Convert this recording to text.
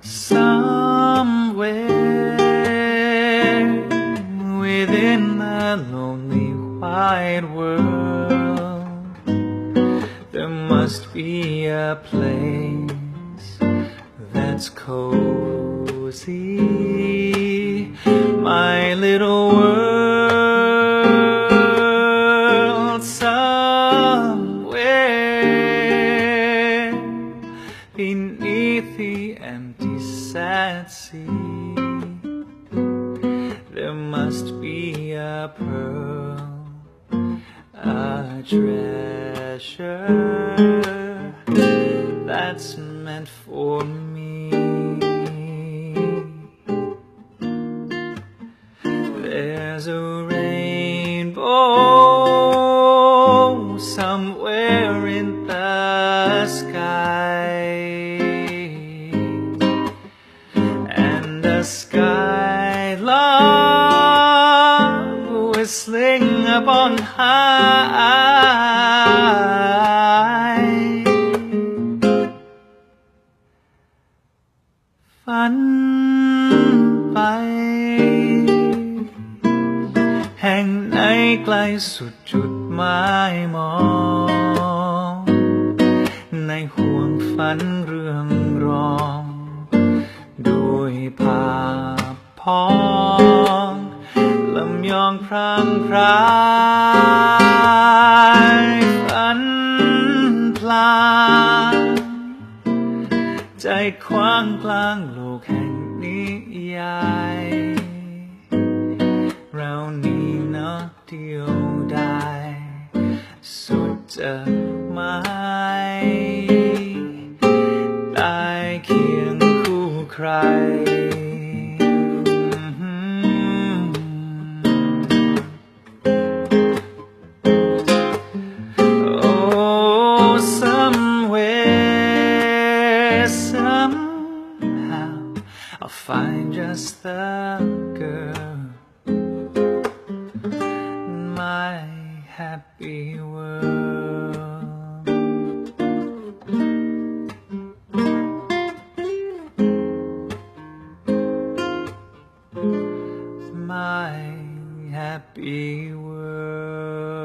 Somewhere within the lonely wide world, there must be a place that's cozy. My little world. Beneath the empty sad sea. There must be a pearl, a treasure that's meant for me. There's a rainbow and a skylark whistling upon high. ฝันไป แห่งไหนไกลสุดจุดหมายมอง ในห่วงฝันเรื่องรองด้วยภาพพองลำยองพรางพรายฝันพลาใจคว้างกลางโลกแห่งนิยายเรานี่เนาะเดียว somewhere, somehow, I'll find just the girl in my happy world. My happy world.